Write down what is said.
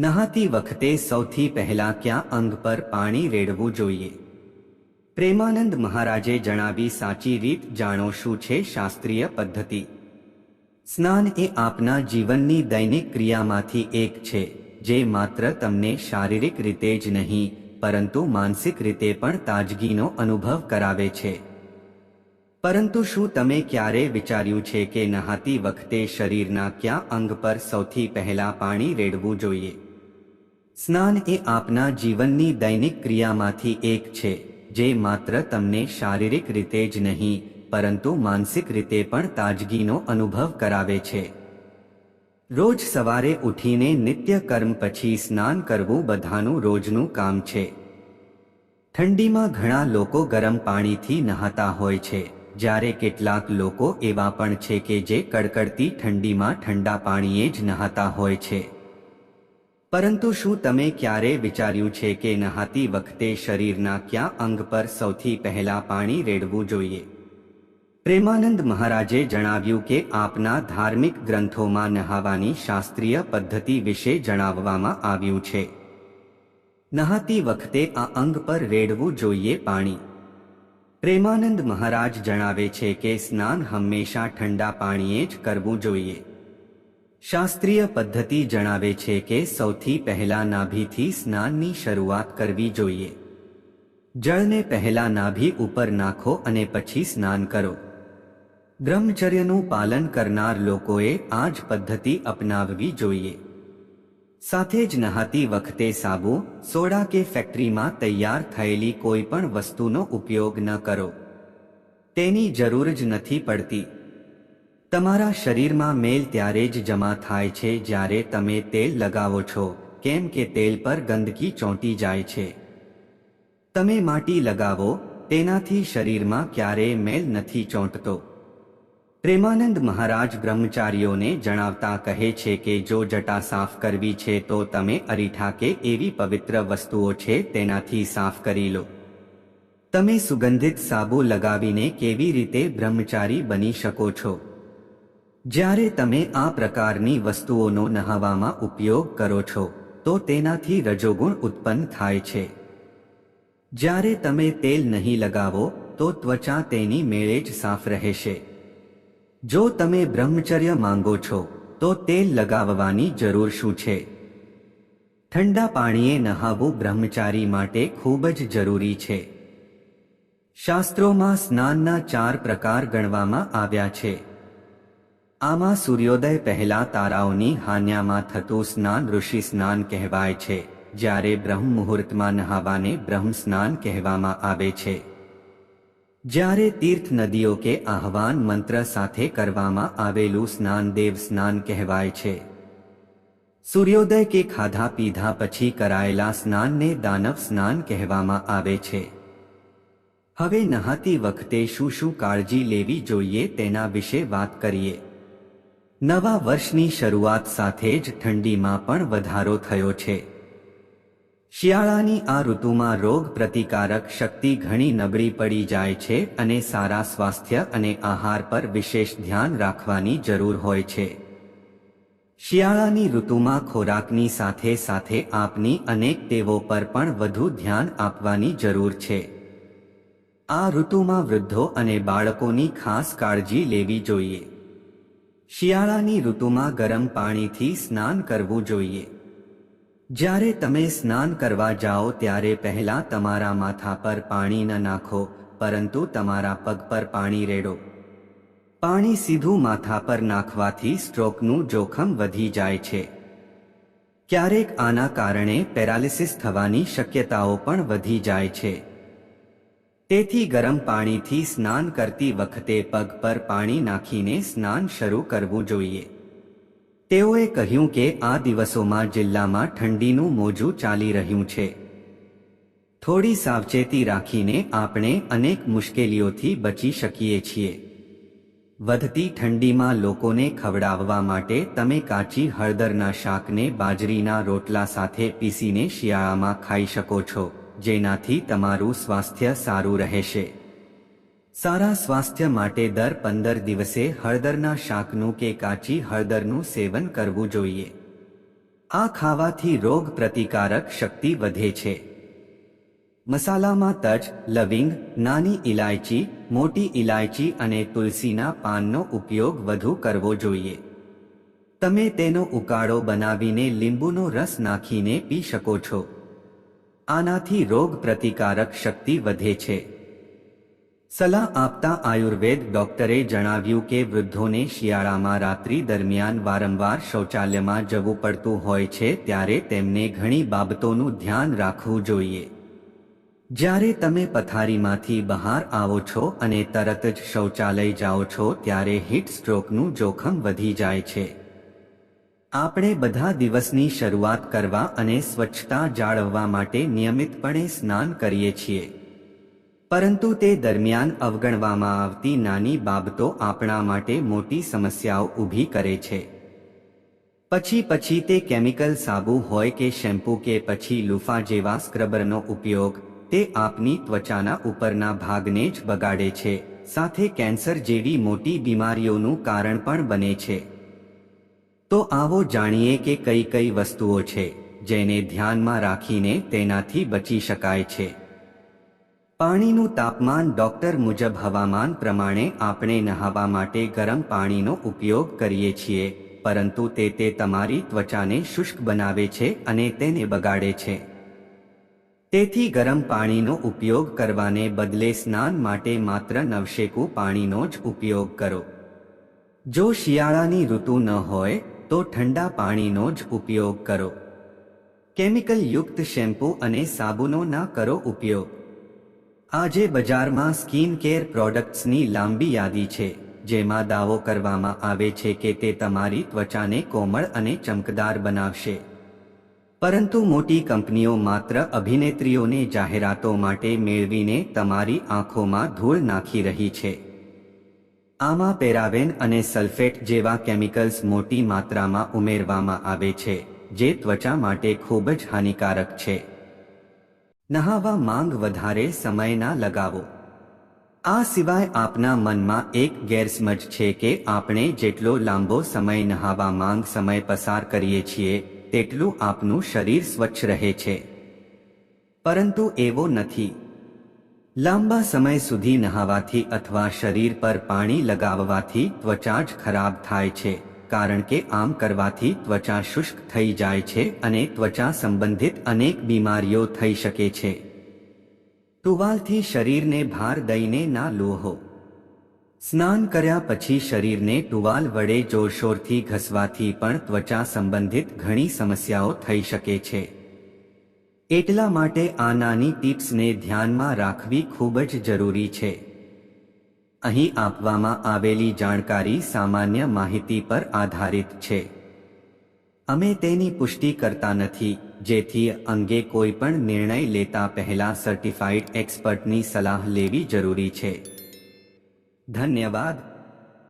નહાતી વખતે સૌથી પહેલા ક્યાં અંગ પર પાણી રેડવું જોઈએ? પ્રેમાનંદ મહારાજે જણાવી સાચી રીત જાણો શું છે શાસ્ત્રીય પદ્ધતિ? સ્નાન એ આપના જીવનની દૈનિક ક્રિયામાંથી એક છે, જે માત્ર તમને શારીરિક રીતે જ નહીં, પરંતુ માનસિક રીતે પણ તાજગીનો અનુભવ કરાવે છે. પરંતુ શું તમે ક્યારે વિચાર્યું છે કે નહાતી વખતે શરીરના કયા અંગ પર સૌથી પહેલા પાણી રેડવું જોઈએ? સ્નાન એ આપના જીવનની દૈનિક ક્રિયામાંથી એક છે, જે માત્ર તમને શારીરિક રીતે જ નહીં, પરંતુ માનસિક રીતે પણ તાજગીનો અનુભવ કરાવે છે. રોજ સવારે ઉઠીને નિત્ય કર્મ પછી સ્નાન કરવું બધાનું રોજનું કામ છે. ઠંડીમાં ઘણા લોકો ગરમ પાણીથી નહાતા હોય છે, જ્યારે કેટલાક લોકો એવા પણ છે કે જે કડકડતી ઠંડીમાં ઠંડા પાણીએ જ નહાતા હોય છે. પરંતુ શું તમે ક્યારે વિચાર્યું છે કે નહાતી વખતે શરીરના કયા અંગ પર સૌથી પહેલા પાણી રેડવું જોઈએ? પ્રેમાનંદ મહારાજે જણાવ્યું કે આપના ધાર્મિક ગ્રંથોમાં નહાવાની શાસ્ત્રીય પદ્ધતિ વિશે જણાવવામાં આવ્યું છે. નહાતી વખતે આ અંગ પર રેડવું જોઈએ પાણી. પ્રેમાનંદ મહારાજ જણાવે છે કે સ્નાન હંમેશા ઠંડા પાણીએ જ કરવું જોઈએ. શાસ્ત્રીય પદ્ધતિ જણાવે છે કે સૌથી પહેલા નાભીથી સ્નાનની શરૂઆત કરવી જોઈએ. જળને પહેલા નાભી ઉપર નાખો અને પછી સ્નાન કરો. બ્રહ્મચર્યનું પાલન કરનાર લોકોએ આ જ પદ્ધતિ અપનાવવી જોઈએ. સાથે જ નહાતી વખતે સાબુ, સોડા કે ફેક્ટરીમાં તૈયાર થયેલી કોઈ પણ વસ્તુનો ઉપયોગ ન કરો. તેની જરૂર જ નથી પડતી. તમારા શરીરમાં મેલ ત્યારે જ જમા થાય છે જ્યારે તમે તેલ લગાવો છો, કેમ કે તેલ પર ગંદકી ચોંટી જાય છે. તમે માટી લગાવો, તેનાથી શરીરમાં ક્યારેય મેલ નથી ચોંટતો. પ્રેમાનંદ મહારાજ બ્રહ્મચારીઓને જણાવતા કહે છે કે જો જટા સાફ કરવી છે તો તમે અરીઠા કે એવી પવિત્ર વસ્તુઓ છે તેનાથી સાફ કરી લો. તમે સુગંધિત સાબુ લગાવીને કેવી રીતે બ્રહ્મચારી બની શકો છો? જ્યારે તમે આ પ્રકારની વસ્તુઓનો નહાવામાં ઉપયોગ કરો છો, તો તેનાથી રજોગુણ ઉત્પન્ન થાય છે. જ્યારે તમે તેલ નહીં લગાવો, તો ત્વચા તેની મેળે જ સાફ રહેશે. જો તમે બ્રહ્મચર્ય માંગો છો, તો તેલ લગાવવાની જરૂર શું છે? ઠંડા પાણીએ નહાવું બ્રહ્મચારી માટે ખૂબ જ જરૂરી છે. શાસ્ત્રોમાં સ્નાનના ચાર પ્રકાર ગણવામાં આવ્યા છે. આમાં સૂર્યોદય પહેલા તારાઓની હાન્યામાં થતું સ્નાન ઋષિ સ્નાન કહેવાય છે, જ્યારે બ્રહ્મ મુહૂર્તમાં નહાવાને બ્રહ્મ સ્નાન કહેવામાં આવે છે. જ્યારે તીર્થ નદીઓ કે આહવાન મંત્ર સાથે કરવામાં આવેલું સ્નાન દેવ સ્નાન કહેવાય છે. સૂર્યોદય કે ખાધા પીધા પછી કરાયેલા સ્નાનને દાનવ સ્નાન કહેવામાં આવે છે. હવે નહાતી વખતે શું શું કાળજી લેવી જોઈએ તેના વિશે વાત કરીએ. નવા વર્ષની શરૂઆત સાથે જ ઠંડીમાં પણ વધારો થયો છે. શિયાળાની આ ઋતુમાં રોગ પ્રતિકારક શક્તિ ઘણી નબળી પડી જાય છે અને સારા સ્વાસ્થ્ય અને આહાર પર વિશેષ ધ્યાન રાખવાની જરૂર હોય છે. શિયાળાની ઋતુમાં ખોરાકની સાથે સાથે આપની અનેક ટેવો પર પણ વધુ ધ્યાન આપવાની જરૂર છે. આ ઋતુમાં વૃદ્ધો અને બાળકોની ખાસ કાળજી લેવી જોઈએ. શિયાળાની ઋતુમાં ગરમ પાણીથી સ્નાન કરવું જોઈએ. જ્યારે તમે સ્નાન કરવા જાઓ ત્યારે પહેલા તમારા માથા પર પાણી ન નાખો, પરંતુ તમારા પગ પર પાણી રેડો. પાણી સીધું માથા પર નાખવાથી સ્ટ્રોકનું જોખમ વધી જાય છે. ક્યારેક આના કારણે પેરાલિસિસ થવાની શક્યતાઓ પણ વધી જાય છે. તેથી ગરમ પાણીથી સ્નાન કરતી વખતે પગ પર પાણી નાખીને સ્નાન શરૂ કરવું જોઈએ. તેઓએ કહ્યું કે આ દિવસોમાં જિલ્લામાં ઠંડીનું મોજું ચાલી રહ્યું છે. થોડી સાવચેતી રાખીને આપણે અનેક મુશ્કેલીઓથી બચી શકીએ છીએ. વધતી ઠંડીમાં લોકોને ખવડાવવા માટે તમે કાચી હળદરના શાકને બાજરીના રોટલા સાથે પીસીને શિયાળામાં ખાઈ શકો છો. જેનાથી તમારું સ્વાસ્થ્ય સારું રહેશે. સારા સ્વાસ્થ્ય માટે દર પંદર દિવસે હળદરના શાકનું કે કાચી હળદરનું સેવન કરવું જોઈએ. આ ખાવાથી રોગ પ્રતિકારક શક્તિ વધે છે. મસાલામાં તજ, લવિંગ, નાની ઇલાયચી મોટી ઇલાયચી અને તુલસીના પાનનો ઉપયોગ વધુ કરવો જોઈએ. તમે તેનો ઉકાળો બનાવીને લીંબુનો રસ નાખીને પી શકો છો. આનાથી રોગ પ્રતિકારક શક્તિ વધે છે. સલાહ આપતા આયુર્વેદ ડોક્ટરે જણાવ્યું કે વૃદ્ધોને શિયાળામાં રાત્રિ દરમિયાન વારંવાર શૌચાલયમાં જવું પડતું હોય છે ત્યારે તેમને ઘણી બાબતોનું ધ્યાન રાખવું જોઈએ. જ્યારે તમે પથારીમાંથી બહાર આવો છો અને તરત જ શૌચાલય જાઓ છો ત્યારે હીટ સ્ટ્રોકનું જોખમ વધી જાય છે. આપણે બધા દિવસની શરૂઆત કરવા અને સ્વચ્છતા જાળવવા માટે નિયમિતપણે સ્નાન કરીએ છીએ. પરંતુ તે દરમિયાન અવગણવામાં આવતી નાની બાબતો આપણા માટે મોટી સમસ્યાઓ ઊભી કરે છે. પછી પછી તે કેમિકલ સાબુ હોય કે શેમ્પૂ કે પછી લુફા જેવા સ્ક્રબરનો ઉપયોગ તે આપની ત્વચાના ઉપરના ભાગને જ બગાડે છે. સાથે કેન્સર જેવી મોટી બીમારીઓનું કારણ પણ બને છે. તો આવો જાણીએ કે કઈ કઈ વસ્તુઓ છે, જેને ધ્યાનમાં રાખીને તેનાથી બચી શકાય છે. પાણીનું તાપમાન ડોક્ટર મુજબ હવામાન પ્રમાણે આપણે નહાવા માટે ગરમ પાણીનો ઉપયોગ કરીએ છીએ, પરંતુ તે તે તમારી ત્વચાને શુષ્ક બનાવે છે અને તેને બગાડે છે. તેથી ગરમ પાણીનો ઉપયોગ કરવાને બદલે સ્નાન માટે માત્ર નવશેકું પાણીનો જ ઉપયોગ કરો. જો શિયાળાની ઋતુ ન હોય તો ઠંડા પાણીનો જ ઉપયોગ કરો. કેમિકલ યુક્ત શેમ્પૂ અને સાબુનો ના કરો ઉપયોગ. આજે બજારમાં સ્કિન કેર પ્રોડક્ટ્સની લાંબી યાદી છે, જેમાં દાવો કરવામાં આવે છે કે તે તમારી ત્વચાને કોમળ અને ચમકદાર બનાવશે. પરંતુ મોટી કંપનીઓ માત્ર અભિનેત્રીઓને જાહેરાતો માટે મેળવીને તમારી આંખોમાં ધૂળ નાખી રહી છે. આમાં પેરાવેન અને સલ્ફેટ જેવા કેમિકલ્સ મોટી માત્રામાં ઉમેરવામાં આવે છે, જે ત્વચા માટે ખૂબ જ હાનિકારક છે. નહાવા માંગ વધારે સમય ના લગાવો. આ સિવાય આપના મનમાં એક ગેરસમજ છે કે આપણે જેટલો લાંબો સમય નહાવા માંગ સમય પસાર કરીએ છીએ, તેટલું આપનું શરીર સ્વચ્છ રહે છે. પરંતુ એવો નથી. લાંબા સમય સુધી નહાવાથી અથવા શરીર પર પાણી લગાવવાથી ત્વચા જ ખરાબ થાય છે, કારણ કે આમ કરવાથી ત્વચા શુષ્ક થઈ જાય છે અને ત્વચા સંબંધિત અનેક બીમારીઓ થઈ શકે છે. ટુવાલથી શરીરને ભાર દઈને ના લોહો સ્નાન કર્યા પછી શરીરને ટુવાલ વડે જોરશોરથી ઘસવાથી પણ ત્વચા સંબંધિત ઘણી સમસ્યાઓ થઈ શકે છે. એટલા માટે આ નાની ટિપ્સને ધ્યાનમાં રાખવી ખૂબ જ જરૂરી છે. અહીં આપવામાં આવેલી જાણકારી સામાન્ય માહિતી પર આધારિત છે. અમે તેની પુષ્ટિ કરતા નથી, જેથી અંગે કોઈ પણ નિર્ણય લેતા પહેલા સર્ટિફાઈડ એક્સપર્ટની સલાહ લેવી જરૂરી છે. ધન્યવાદ.